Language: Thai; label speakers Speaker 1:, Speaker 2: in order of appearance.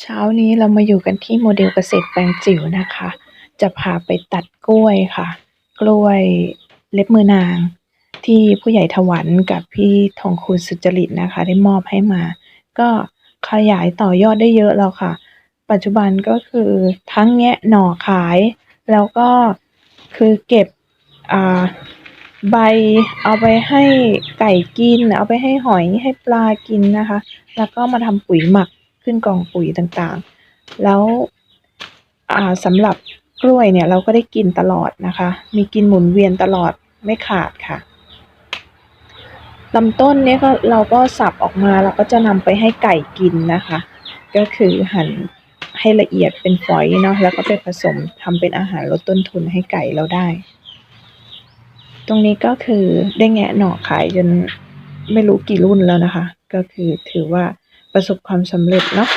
Speaker 1: เช้านี้เรามาอยู่กันที่โมเดลเกษตรแปลงจิ๋วนะคะ จะพาไปตัดกล้วยค่ะ กล้วยเล็บมือนาง ที่ผู้ใหญ่ถวันกับพี่ทองคูณสุจริตนะคะ ได้มอบให้มา ก็ขยายต่อยอดได้เยอะแล้วค่ะ ปัจจุบันก็คือทั้งแงะหน่อขาย แล้วก็คือเก็บใบเอาไปให้ไก่กิน เอาไปให้หอยให้ปลากินนะคะ แล้วก็มาทำปุ๋ยหมัก ขึ้นกองปุ๋ยต่างๆ แล้วอ่าสำหรับกล้วยเนี่ยเราก็ได้กินตลอดนะคะ มีกินหมุนเวียนตลอดไม่ขาดค่ะลำต้นเนี่ยก็เราก็สับออกมาเราก็จะนำไปให้ไก่กินนะคะ ก็คือหั่นให้ละเอียดเป็นฝอยเนาะแล้วก็ไปผสมทำเป็นอาหารลดต้นทุนให้ไก่เราได้ ตรงนี้ก็คือได้แงะหน่อขายจนไม่รู้กี่รุ่นแล้วนะคะ ก็คือถือว่า ประสบความสำเร็จเนาะ